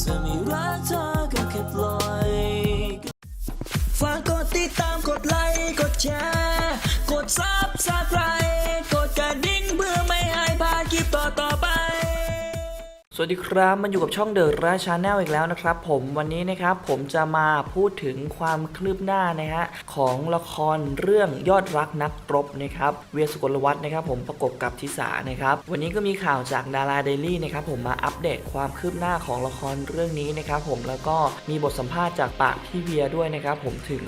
จะไม่รักเธอก็แค่ปล่อยฝากกดติดตามกดไลค์กดแชร์ กดซับ สวัสดีครับมันอยู่กับช่องเดอะราชาแนลอีกแล้วนะครับ ผมวันนี้นะครับผมจะมาพูดถึงความคืบหน้านะฮะของละครเรื่องยอดรักนักรบนะครับเวียสุกลวัฒน์นะครับผมประกบกับทิสานะครับวันนี้ก็มีข่าวจากดาราเดลี่นะครับผมมาอัปเดตความคืบหน้าของละครเรื่องนี้นะครับผมแล้วก็มีบทสัมภาษณ์จากปากพี่เวียด้วยนะครับผมถึง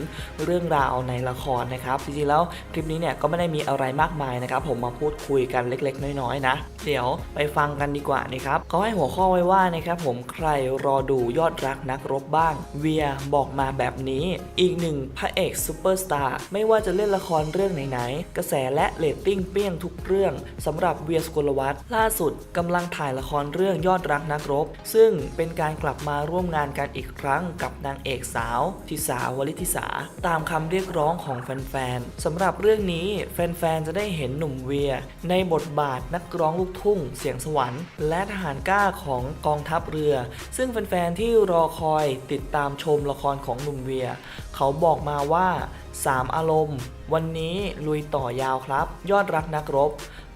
เรื่องราวในละครนะครับจริงๆแล้วคลิปนี้เนี่ยก็ไม่ได้มีอะไรมากมายนะครับผมมาพูดคุยกันเล็ก ๆ น้อยๆนะเดี๋ยวไปฟังกันดีกว่านะครับเขาให้หัวข้อไว้ว่านะครับผมใครรอดูยอดรักนักรบบ้าง เวียบอกมาแบบนี้อีกหนึ่งพระเอกซูเปอร์สตาร์ไม่ว่าจะเล่นละครเรื่องไหนๆกระแสและเรตติ้งเปี้ยงทุกเรื่องสำหรับเวียสกุลวัฒน์ล่าสุดกำลังถ่ายละครเรื่องยอดรักนักรบ ซึ่งเป็นการกลับมาร่วมงานกันอีกครั้งกับนางเอกสาวทิสาวลิทิสา ตามคำเรียกร้องของแฟนๆสำหรับเรื่องนี้แฟนๆจะได้เห็นหนุ่มเวีย ในบทบาทนักร้องลูกทุ่งเสียงสวรรค์ และทหารกล้าของกองทัพเรือ ซึ่งแฟนๆที่รอคอยติดตามชมละครของหนุ่มเวีย เขาบอกมาว่า 3 อารมณ์ วันนี้ลุยต่อยาวครับ ยอดรักนักรบ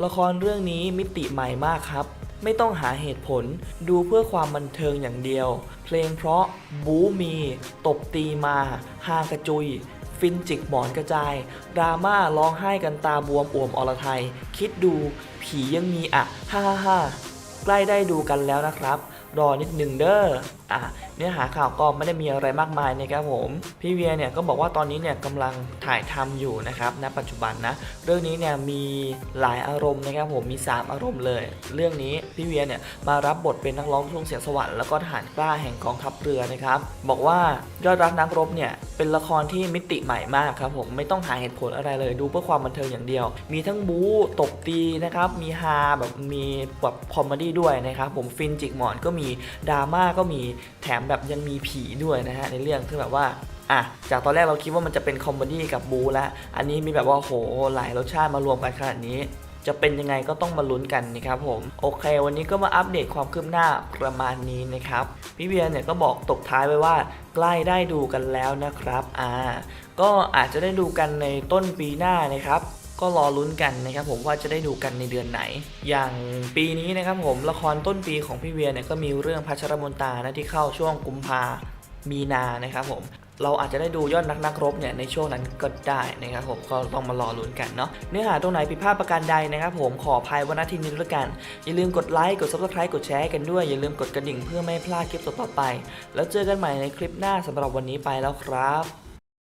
ละครเรื่องนี้มิติใหม่มากครับ ไม่ต้องหาเหตุผลดูเพื่อความบันเทิงอย่างเดียว เพลงเพราะบูมี ตบตีมาฮากระจุยฟินจิกหมอนกระจาย ดราม่าร้องไห้กันตาบวมอ่วมอรไทย คิดดูผียังมีอะฮ่าฮ่าฮ่า ใกล้ได้ดูกันแล้วนะครับ รอนิดหนึ่งเด้ออะเนื้อหาข่าวก็ไม่ได้มีอะไรมากมายนะครับผมพี่เวียเนี่ยก็บอกว่าตอนนี้เนี่ยกำลังถ่ายทำอยู่นะครับณปัจจุบันนะเรื่องนี้เนี่ยมีหลายอารมณ์นะครับผมมี 3 อารมณ์เลย เรื่องนี้พี่เวียเนี่ยมารับบทเป็นนักร้องทุ่งเสียงสวรรค์แล้วก็ทหารกล้าแห่งกองทัพเรือนะครับบอกว่ายอดรักนักรบเนี่ย เป็นละครที่มิติใหม่มากครับผมไม่ต้องหาเหตุผลอะไรเลยดูเพื่อความบันเทิงอย่างเดียว มีทั้งบู๊ตบตีนะครับมีฮาแบบมีแบบคอมเมดี้ด้วยนะครับผมฟินจิกหมอนก็มีดราม่าก็มีแถมแบบยังมีผีด้วยนะฮะในเรื่องคือแบบว่าอะจากตอนแรกเราคิดว่ามันจะเป็นคอมเมดี้กับบูแล้วอันนี้มีแบบว่าโหหลายรสชาติมารวมกันขนาดนี้ จะเป็นยังไงก็ต้องมาลุ้นกันนะครับผมโอเค วันนี้ก็มาอัปเดตความคืบหน้าประมาณนี้นะครับพี่เวียเนี่ยก็บอกตกท้ายไว้ว่าใกล้ได้ดูกันแล้วนะครับอ่าก็อาจจะได้ดูกันในต้นปีหน้านะครับก็รอลุ้นกันนะครับผมว่าจะได้ดูกันในเดือนไหน อย่างปีนี้นะครับผมละครต้นปีของพี่เวียเนี่ยก็มีเรื่องพัชรมนตรานะที่เข้าช่วงกุมภามีนานะครับผม เราอาจจะได้ดูยอดนักนักรบเนี่ยในช่วงนั้นก็ได้นะครับผมก็ต้องมารอลุ้นกันเนาะเนื้อหาตรงไหนผิดพลาดประการใดนะครับผมขออภัยวันนาทีนี้ด้วยกัน อย่าลืมกดไลค์กด subscribe กดแชร์กันด้วย อย่าลืมกดกระดิ่งเพื่อไม่พลาดคลิปต่อไป แล้วเจอกันใหม่ในคลิปหน้าสำหรับวันนี้ไปแล้วครับ